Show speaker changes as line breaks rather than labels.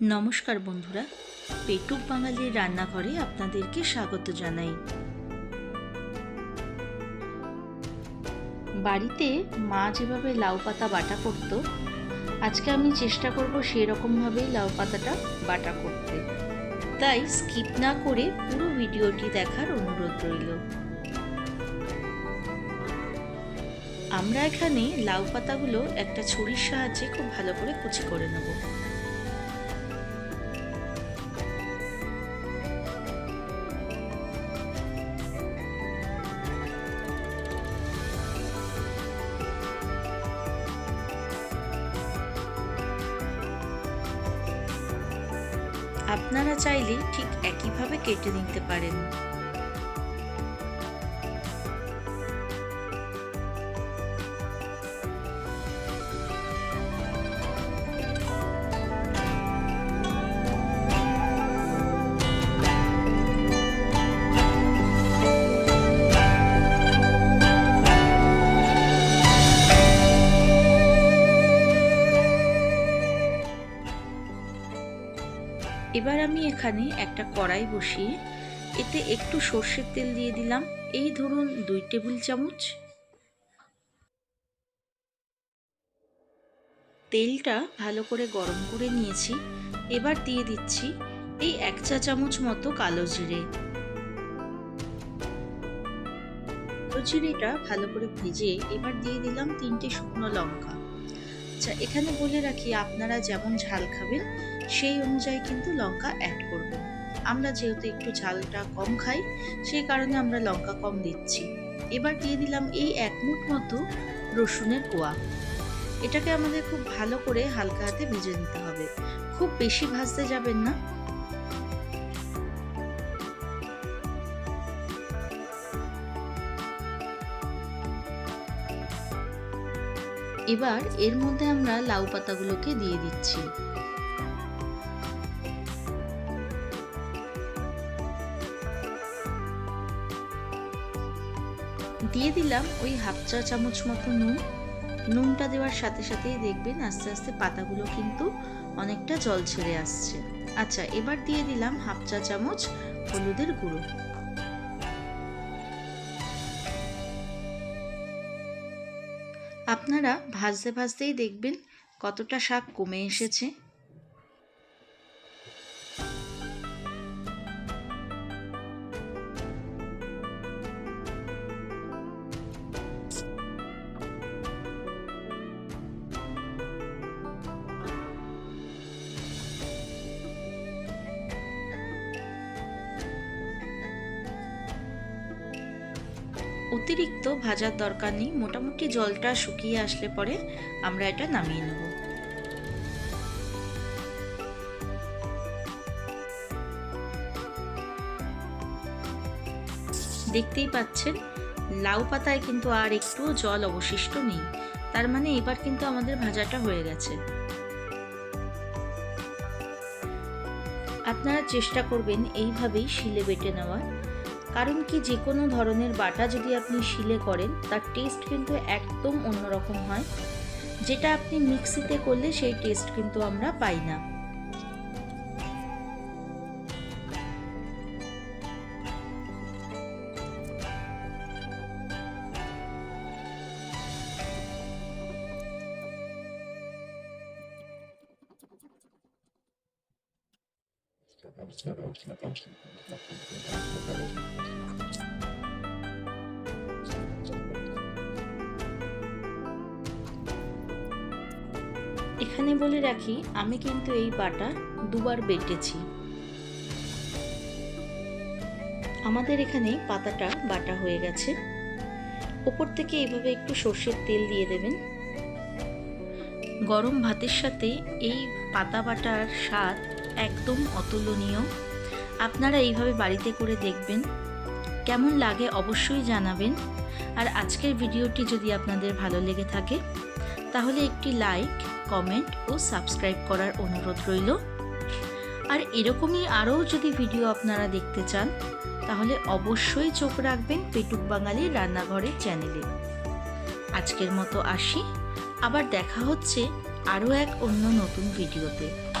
নমস্কার বন্ধুরা, পেটুক বাঙালির রান্নাঘরে আপনাদেরকে স্বাগত জানাই। বাড়িতে মা যেভাবে লাউ পাতা বাটা করতো, আজকে আমি চেষ্টা করব সেরকমভাবেই লাউ পাতাটা বাটা করতে। তাই স্কিপ না করে পুরো ভিডিওটি দেখার অনুরোধ রইল। আমরা এখানে লাউ পাতাগুলো একটা ছুরির সাহায্যে খুব ভালো করে কুচি করে নেব। আপনারা চাইলে ঠিক একইভাবে কেটে নিতে পারেন। এখানে একটা কড়াই বসিয়ে এতে একটু সর্ষের তেল দিয়ে দিলাম। এই ধরুন দুই টেবিল চামচ। তেলটা ভালো করে গরম করে নিয়েছি। এবার দিয়ে দিচ্ছি এই এক চা চামচ মতো কালো জিরে। কালো জিরেটা ভালো করে ভেজে এবার দিয়ে দিলাম তিনটে শুকনো লঙ্কা। আচ্ছা এখানে বলে রাখি আপনারা যেমন ঝাল খাবেন, সেই অনুযায়ী কিন্তু লঙ্কা অ্যাড করবেন। আমরা যেহেতু একটু ঝালটা কম খাই, সেই কারণে আমরা লঙ্কা কম দিচ্ছি। এবার দিয়ে দিলাম এই এক মুঠ মতো রসুনের কোয়া। এটাকে আমাদের খুব ভালো করে হালকা হাতে ভেজে নিতে হবে। খুব বেশি ভাজতে যাবেন না। এবার এর মধ্যে আমরা লাউ পাতাগুলোকে দিয়ে দিচ্ছি। দিয়ে দিলাম ওই হাফ চা চামচ মতো নুন। নুনটা দেওয়ার সাথে সাথেই দেখবেন আস্তে আস্তে পাতাগুলো কিন্তু অনেকটা জল ছেড়ে আসছে। আচ্ছা এবার দিয়ে দিলাম হাফ চা চামচ হলুদের গুঁড়ো। আপনারা ভাজতে ভাজতেই দেখবেন কতটা শাক কমে এসেছে। অতিরিক্ত ভাজার দরকার নেই। মোটামুটি জলটা শুকিয়ে আসলে পরে আমরা এটা নামিয়ে নেব। দেখতেই পাচ্ছেন, লাউ পাতায় কিন্তু আর একটু জল অবশিষ্ট নেই। তার মানে এবার কিন্তু আমাদের ভাজাটা হয়ে গেছে। আপনারা চেষ্টা করবেন এইভাবেই শিলে বেটে নেওয়ার। কারণ কি যে কোনো ধরনের বাটা যদি আপনি শিলে করেন, তার টেস্ট কিন্তু একদম অন্যরকম হয়। যেটা আপনি মিক্সিতে করলে সেই টেস্ট কিন্তু আমরা পাই না। এখানে বলে রাখি, আমি কিন্তু এই বাটা দুবার বেটেছি। আমাদের এখানে পাতাটা বাটা হয়ে গেছে। ওপর থেকে এইভাবে একটু সর্ষের তেল দিয়ে দেবেন। গরম ভাতের সাথে এই পাতা বাটার স্বাদ একদম অতুলনীয়। আপনারা এইভাবে বাড়িতে করে দেখবেন। কেমন লাগে অবশ্যই জানাবেন। আর আজকের ভিডিওটি যদি আপনাদের ভালো লেগে থাকে, তাহলে একটি লাইক, কমেন্ট ও সাবস্ক্রাইব করার অনুরোধ রইল। আর এরকমই আরও যদি ভিডিও আপনারা দেখতে চান, তাহলে অবশ্যই চোখ রাখবেন পেটুক বাঙালির রান্নাঘরের চ্যানেলে। আজকের মতো আসি। আবার দেখা হচ্ছে আরও এক অন্য নতুন ভিডিওতে।